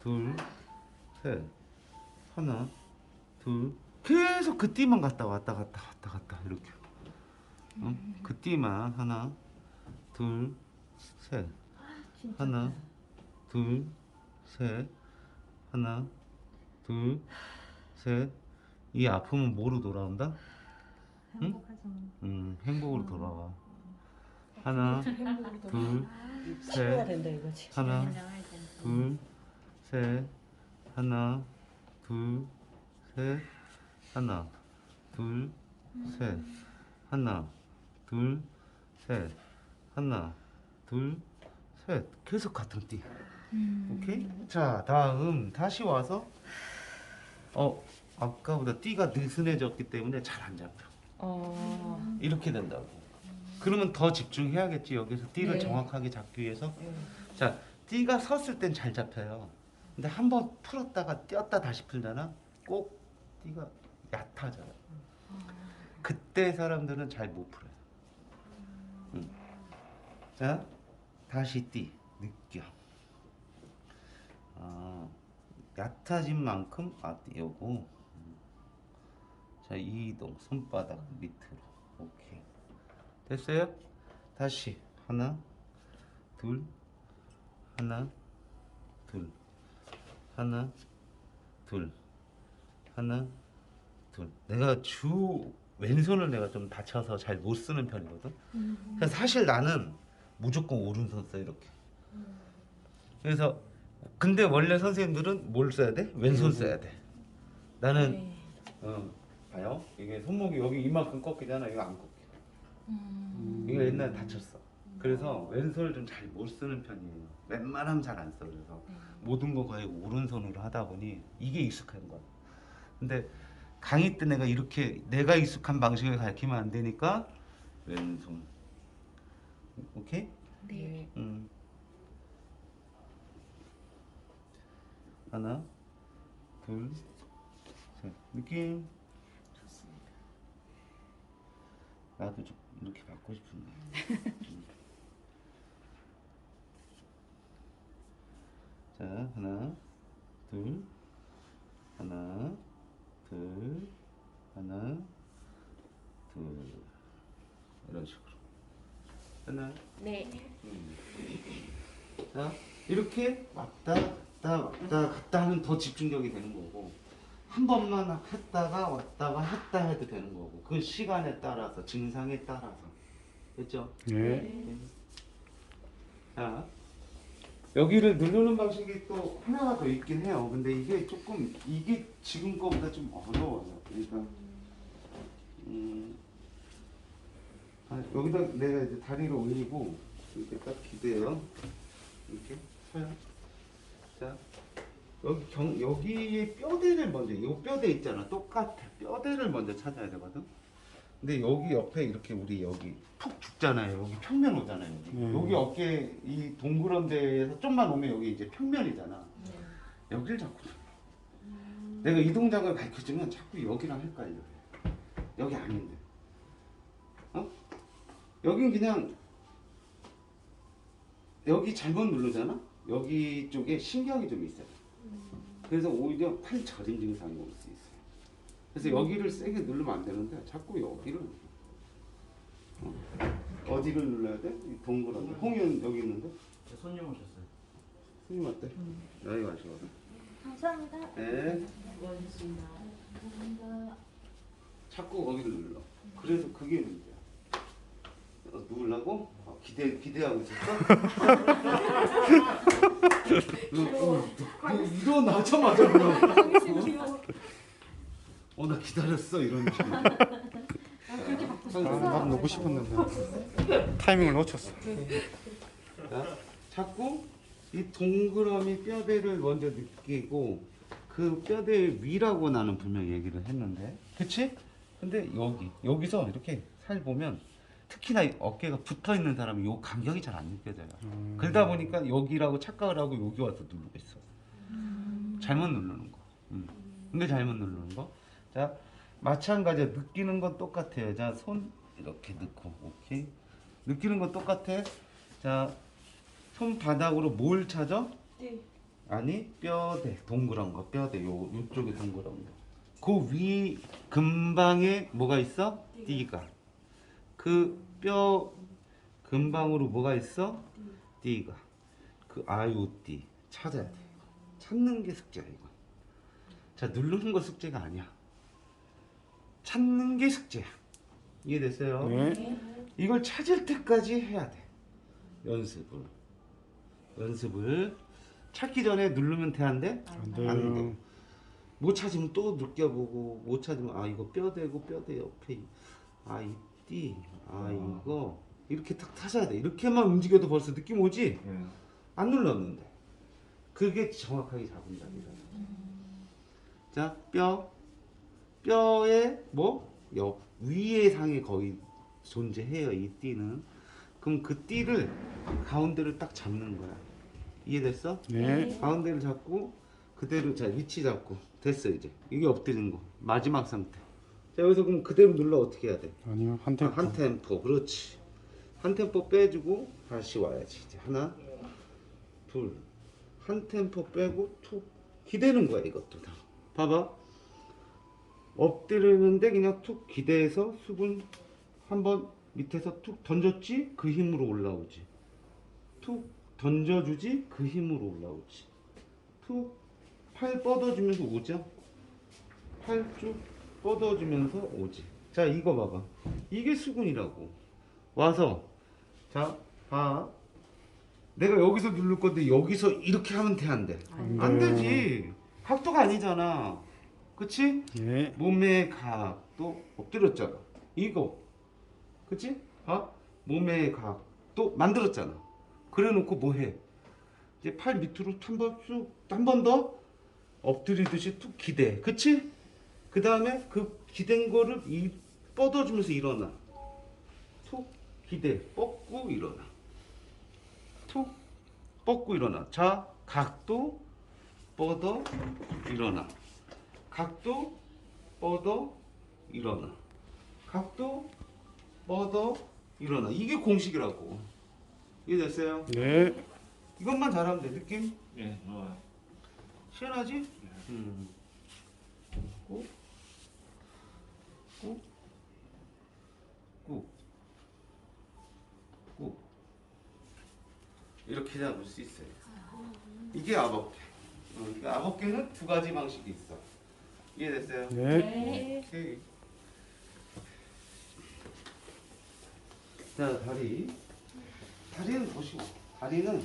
둘, 셋. 하나, 둘. 계속 그 띠만 갔다 왔다 갔다 왔다 갔다 이렇게. 어? 그 띠만 하나, 둘, 셋. 하나, 둘, 셋. 하나, 둘, 셋. 이 아픔은 뭐로 돌아온다? 행복하죠. 음, 행복으로 돌아와. 하나. 둘, 치료가 셋. 하나, 때. 둘, 셋, 하나, 둘, 셋, 하나, 둘, 셋, 하나, 둘, 셋, 하나, 둘, 셋. 계속 같은 띠. 오케이? 자, 다음 다시 와서 어 아까보다 띠가 느슨해졌기 때문에 잘 안 잡혀. 어. 이렇게 된다고. 그러면 더 집중해야겠지 여기서 띠를 네. 정확하게 잡기 위해서. 예. 자, 띠가 섰을 땐 잘 잡혀요. 근데 한 번 풀었다가 띄었다 다시 풀잖아. 꼭 띠가 얕아져요. 그때 사람들은 잘 못 풀어요. 응. 자, 다시 띠 느껴. 아, 얕아진 만큼 아, 띠 요거. 음. 자, 이동 손바닥 밑으로. 오케이. 됐어요? 다시 하나, 둘, 하나, 둘, 하나, 둘, 하나, 둘. 내가 주 왼손을 내가 좀 다쳐서 잘 못 쓰는 편이거든. 그래서 사실 나는 무조건 오른손 써 이렇게. 그래서 근데 원래 선생님들은 뭘 써야 돼? 왼손 써야 돼. 나는 네. 어, 봐요. 이게 손목이 여기 이만큼 꺾이잖아. 이거 안 꺾여. 음. 이거 옛날에 다쳤어. 그래서 왼손을 좀 잘 못 쓰는 편이에요. 웬만하면 잘 안 써. 그래서 모든 거 거의 오른손으로 하다 보니 이게 익숙한 거야. 근데 강의 때 내가 이렇게 내가 익숙한 방식을 가르치면 안 되니까 왼손. 오케이? 네. 음. 하나, 둘, 셋. 느낌. 나도 좀 이렇게 받고 싶은데. 음. 자, 하나, 둘, 하나, 둘, 하나, 둘. 이런 식으로. 하나, 네. 자, 이렇게 왔다 갔다 왔다 갔다 하면 더 집중력이 되는 거고 한 번만 했다가 왔다가 했다 해도 되는 거고 그 시간에 따라서 증상에 따라서 됐죠? 네. 자 여기를 누르는 방식이 또 하나가 더 있긴 해요. 근데 이게 조금 이게 지금 거보다 좀 어려워요. 그러니까 음, 아, 여기다 내가 이제 다리를 올리고 이렇게 딱 기대요. 이렇게 서요. 자 여기 경 여기에 뼈대를 먼저 이 뼈대 있잖아. 똑같아. 뼈대를 먼저 찾아야 되거든. 근데 여기 옆에 이렇게 우리 여기 푹 죽잖아요. 여기 평면 오잖아요. 여기, 음. 여기 어깨 이 동그란 데에서 좀만 오면 여기 이제 평면이잖아. 여기를 자꾸 눌러. 내가 이 동작을 가르쳐주면 자꾸 여기랑 헷갈려. 여기 아닌데. 어? 여긴 그냥 여기 잘못 누르잖아. 여기 쪽에 신경이 좀 있어요. 그래서 오히려 팔 저림 증상이 올 수 있어요. 그래서 여기를 세게 누르면 안 되는데 자꾸 여기를 어. 어디를 눌러야 돼? 이 동그란 데. 홍윤 여기 있는데 손님 오셨어요. 스님 어때? 여기 가시거든. 감사합니다. 네. 수고하셨습니다. 감사합니다. 자꾸 거기를 눌러. 그래서 그게 문제야. 어, 누르려고? 어, 기대 기대하고 있었어? 어, 어, 일어나자마자 그냥 어 나 기다렸어 이런. 아, 나도 놓고 싶었는데 타이밍을 놓쳤어. 자, 자꾸 이 동그라미 뼈대를 먼저 느끼고 그 뼈대 위라고 나는 분명 얘기를 했는데 그치? 근데 여기 여기서 이렇게 살 보면 특히나 이 어깨가 붙어 있는 사람은 요 간격이 잘 안 느껴져요 음. 그러다 보니까 여기라고 착각을 하고 여기 와서 누르고 있어 잘못 누르는 거 음. 근데 잘못 누르는 거 자 마찬가지야 느끼는 건 똑같아요 자 손 이렇게 넣고 오케이 느끼는 건 똑같아 자 손바닥으로 뭘 찾아? 네. 아니 뼈대 동그란 거 뼈대 요 요쪽에 동그란 거. 그위 근방에 뭐가 있어? 띠가. 그뼈 근방으로 뭐가 있어? 띠가. 그 아요띠 찾아야 돼. 찾는 게 숙제야 이거. 자 누르는 거 숙제가 아니야. 찾는 게 숙제야. 이해됐어요? 네. 이걸 찾을 때까지 해야 돼. 연습을. 연습을 찾기 전에 누르면 돼안 돼? 안. 돼. 못 찾으면 또 느껴보고 못 찾으면 아 이거 뼈대고 뼈대 옆에 이- 아 이띠 아 이거 이렇게 딱 찾아야 돼. 이렇게만 움직여도 벌써 느낌 오지? 안 눌렀는데 그게 정확하게 잡은 자리라. 자, 뼈 뼈의 뭐 옆 위에 상에 거의 존재해요. 이 띠는 그럼 그 띠를 가운데를 딱 잡는 거야. 이해됐어? 네. 가운데를 잡고 그대로 자 위치 잡고 됐어 이제 이게 엎드리는 거 마지막 상태. 자 여기서 그럼 그대로 눌러 어떻게 해야 돼? 아니요. 한 아, 템포. 한 템포 그렇지 한 템포 빼주고 다시 와야지 이제 하나 둘 한 템포 빼고 툭 기대는 거야 이것도 다 봐봐 엎드리는데 그냥 툭 기대서 수분 한번 밑에서 툭 던졌지 그 힘으로 올라오지. 툭 던져주지 그 힘으로 올라오지. 툭 팔 뻗어주면서 오죠. 팔 쭉 뻗어주면서 오지. 자 이거 봐봐. 이게 수근이라고. 와서 자 봐. 내가 여기서 누를 건데 여기서 이렇게 하면 돼 안 돼? 안안 돼요. 되지. 각도가 아니잖아 그치? 네. 몸의 각도 엎드렸잖아. 이거. 그치? 봐 몸의 각도 만들었잖아. 그래 놓고 뭐 해? 이제 팔 밑으로 한 번 쑥 한 번 더 엎드리듯이 툭 기대. 그치? 그 다음에 그 기댄 거를 이 뻗어주면서 일어나. 툭 기대. 뻗고 일어나. 툭 뻗고 일어나. 자 각도 뻗어 일어나 각도 뻗어 일어나 각도 뻗어 일어나 이게 공식이라고 이해됐어요? 네. 이것만 잘하면 돼 느낌? 예, 좋아요. 시원하지? 음. 꾹, 꾹, 꾹, 꾹. 이렇게 잡을 수 있어요. 이게 아법계. 어, 그러니까 아법계는 두 가지 방식이 있어. 이해됐어요? 네. 오케이. 자 다리. 다리는 보시고 다리는